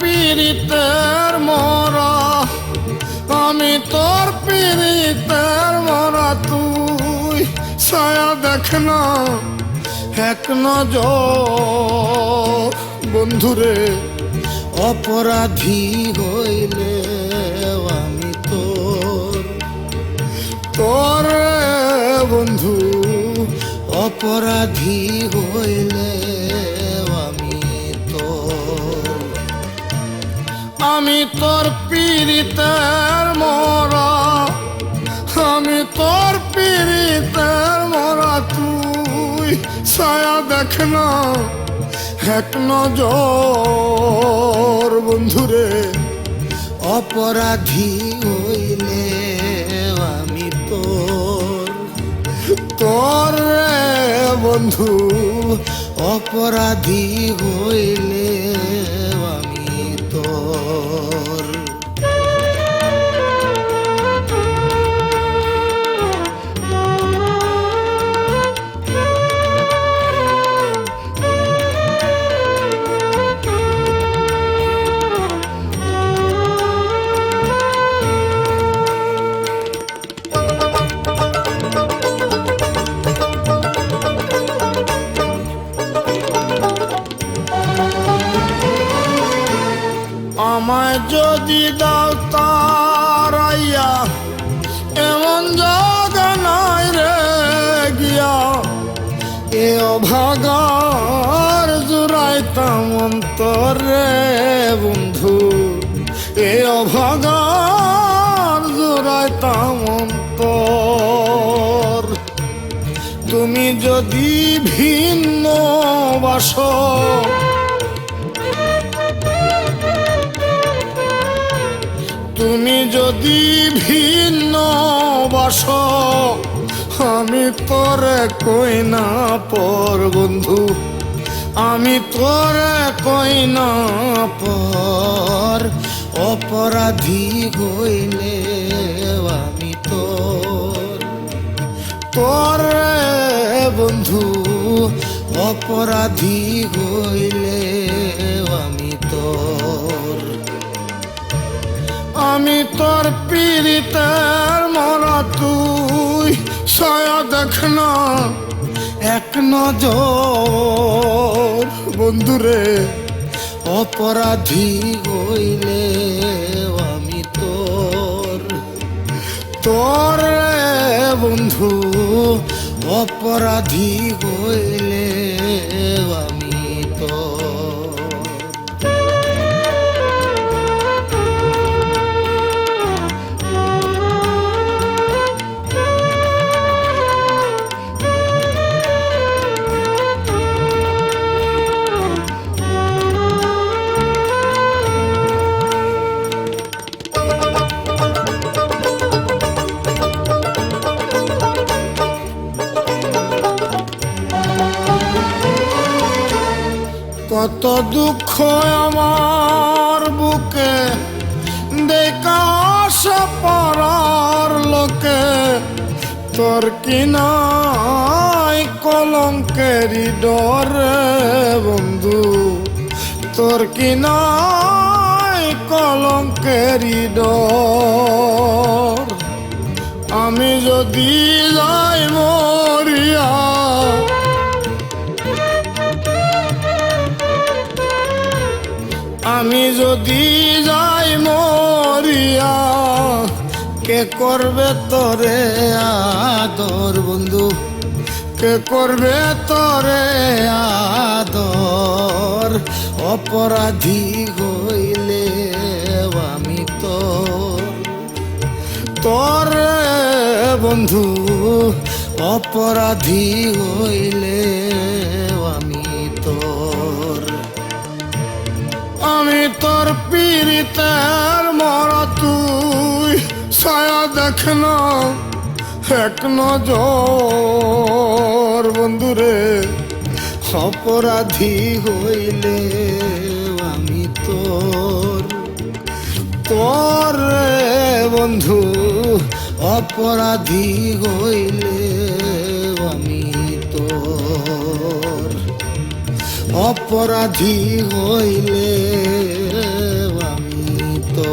পীড়িতের মরা, আমি তোর পীড়িতের মরা, তুই ছায়া দেখ না, এক নজর। বন্ধুরে, অপরাধী হইলে আমি তোর তোর বন্ধু, অপরাধী হইলে আমি তোর পীড়িতের মরা। আমি তোর পীড়িতের মরা। তুই ছায়া দেখ না, এক নজর বন্ধুরে। অপরাধী হইলে আমি তোর। তোর বন্ধু, অপরাধী হইলে আমায় যদি দাও তারাইয়া এমন জায়গা নাই রে গিয়া। এ অভাগার জুড়াইতাম অন্তরে বন্ধু, এ অভাগার জুড়াইতাম অন্তর। তুমি যদি ভিন্ন বাস যদি ভিন্ন বাস, আমি তোরে কই না পর বন্ধু? আমি তোরে কই না পর? অপরাধী হইলে আমি তোর। তোর বন্ধু, অপরাধী হইলে ছায়া দেখ না এক নজর বন্ধুরে, অপরাধী হইলে আমি তোর। তোর বন্ধু, অপরাধী হইলে আমি তোর। কত দুঃখ আমার বুকে, দেখা পরার লোকে। তোর কি নাই কলঙ্কেরই ডরে বন্ধু, তোর কি নাই কলঙ্কেরই ডর। আমি যদি যাই যদি যাই মরিয়া, কে করবে তোরে আদর বন্ধু? কে করবে তোরে আদর? অপরাধী হইলে আমি তোর তোর বন্ধু, অপরাধী হইলে আমি তোর আমি তোর পীড়িতের মরা, তুই ছায়া দেখ না, এক নজর। বন্ধুরে, অপরাধী হইলে আমি তোর তোর বন্ধু, অপরাধী হইলে আমি তোর। অপরাধী হইলে আমি তো